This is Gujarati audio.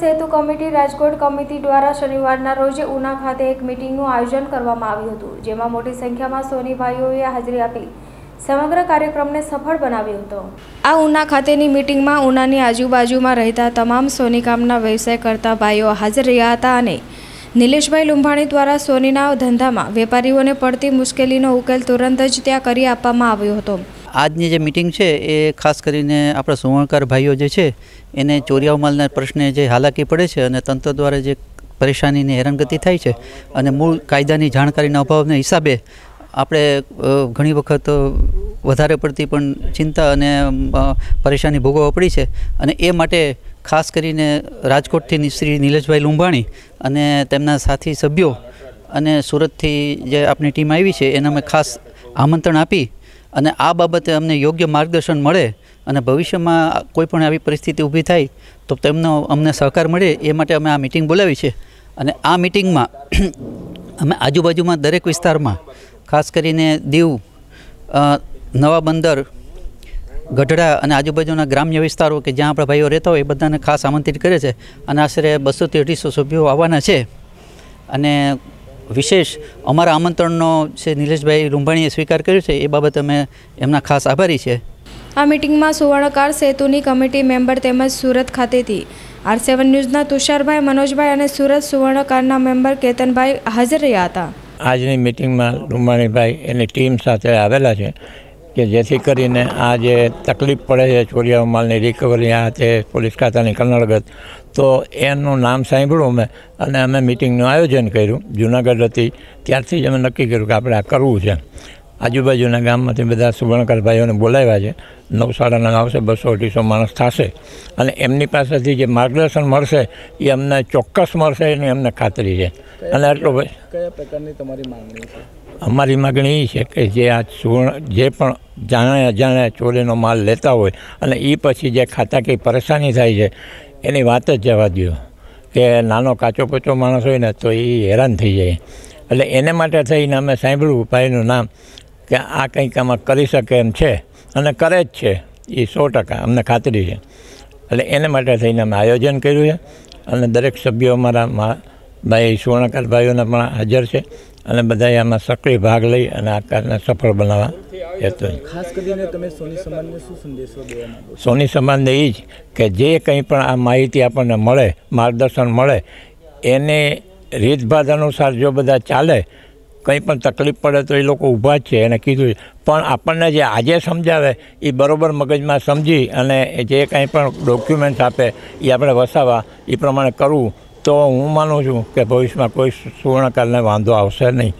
સેતુ કમિટી રાજકોટ કમિટી દ્વારા શનિવારના રોજ ઉના ખાતે એક મિટિંગનું આયોજન કરવામાં આવ્યું હતું, જેમાં મોટી સંખ્યામાં સોનીભાઈઓએ હાજરી આપી, સમગ્ર કાર્યક્રમને સફળ બનાવ્યો હતો. આ ઉના ખાતેની મિટિંગમાં ઉનાની આજુબાજુમાં રહેતા તમામ સોની કામના વ્યવસાય કરતા ભાઈઓ હાજર રહ્યા હતા અને નિલેશભાઈ લુંભાણી દ્વારા સોનીના ધંધામાં વેપારીઓને પડતી મુશ્કેલીનો ઉકેલ તુરંત જ ત્યાં કરી આપવામાં આવ્યો હતો. આજની જે મિટિંગ છે એ ખાસ કરીને આપણા સુવર્ણકાર ભાઈઓ જે છે, એને ચોરિયાવ માલના પ્રશ્ને જે હાલાકી પડે છે અને તંત્ર દ્વારા જે પરેશાનીની હેરાનગતિ થાય છે અને મૂળ કાયદાની જાણકારીના અભાવને હિસાબે આપણે ઘણી વખત વધારે પડતી પણ ચિંતા અને પરેશાની ભોગવવા પડી છે અને એ માટે ખાસ કરીને રાજકોટથી શ્રી નીલેશભાઈ લુંબાણી અને તેમના સાથી સભ્યો અને સુરતથી જે આપણી ટીમ આવી છે, એને અમે ખાસ આમંત્રણ આપી અને આ બાબતે અમને યોગ્ય માર્ગદર્શન મળે અને ભવિષ્યમાં કોઈ પણ આવી પરિસ્થિતિ ઊભી થાય, તો તેમનો અમને સહકાર મળે, એ માટે અમે આ મિટિંગ બોલાવી છે. અને આ મિટિંગમાં અમે આજુબાજુમાં દરેક વિસ્તારમાં, ખાસ કરીને દીવ નવા બંદર, ગઢડા અને આજુબાજુના ગ્રામ્ય વિસ્તારો કે જ્યાં આપણા ભાઈઓ રહેતા હોય, એ બધાને ખાસ આમંત્રિત કરે છે. અને આશરે બસોથી અઢીસો સભ્યો આવવાના છે. અને વિશેષ અમારા આમંત્રણનો છે નિલેશભાઈ રૂંભાણીએ સ્વીકાર કર્યો છે એ બાબત અમે એમના ખાસ આભારી છે આ મિટિંગમાં સુવર્ણકાર સેતુની કમિટી મેમ્બર તેમજ સુરત ખાતેથી આર સેવન ન્યૂઝના તુષારભાઈ મનોજભાઈ અને સુરત સુવર્ણકારના મેમ્બર કેતનભાઈ હાજર રહ્યા હતા. આજની મિટિંગમાં રૂમાણીભાઈ એની ટીમ સાથે આવેલા છે. કે જેથી કરીને આ જે તકલીફ પડે છે ચોરિયા માલની રિકવરી આ તે પોલીસ ખાતાની કન્નડગત તો એનું નામ સાંભળ્યું અમે અને અમે મિટિંગનું આયોજન કર્યું. જુનાગઢ હતી. ત્યારથી જ અમે નક્કી કર્યું કે આપણે આ કરવું છે. આજુબાજુના ગામમાંથી બધા સુવર્ણકર ભાઈઓને બોલાવ્યા છે. નવ સાડા આવશે, બસો અઢીસો માણસ થશે. અને એમની પાસેથી જે માર્ગદર્શન મળશે, એ અમને ચોક્કસ મળશે એની અમને ખાતરી છે. અને આટલો ભાઈ કયા પ્રકારની તમારી માંગણી છે? અમારી માગણી એ છે કે જે આ સુવર્ણ, જે પણ જાણે અજાણે ચોરીનો માલ લેતા હોય અને એ પછી જે ખાતા કંઈ પરેશાની થાય છે, એની વાત જ જવા દો કે નાનો કાચો પચો માણસ હોય ને તો એ હેરાન થઈ જાય. એટલે એને માટે થઈને અમે સાંભળ્યું ભાઈનું નામ કે આ કંઈક આમાં કરી શકે એમ છે અને કરે જ છે. એ સો ટકા અમને ખાતરી છે. એટલે એને માટે થઈને અમે આયોજન કર્યું છે અને દરેક સભ્યો અમારા મા ભાઈ સુવર્ણકાર ભાઈઓના પણ હાજર છે અને બધાએ આમાં સક્રિય ભાગ લઈ અને આ કાર્યને સફળ બનાવવા હેતુ ખાસ કરીને તમે સોની સમાજને શું સંદેશો દેવા સોની સમાજને એ જ કે જે કંઈ પણ આ માહિતી આપણને મળે માર્ગદર્શન મળે એને રીતભાત અનુસાર જો બધા ચાલે કંઈ પણ તકલીફ પડે તો એ લોકો ઊભા જ છે એને કીધું છે. પણ આપણને જે આજે સમજાવે એ બરાબર મગજમાં સમજી અને જે કંઈ પણ ડોક્યુમેન્ટ્સ આપે એ આપણે વસાવવા એ પ્રમાણે કરવું તો હું માનું છું કે ભવિષ્યમાં કોઈ સુવર્ણકારને વાંધો આવશે નહીં.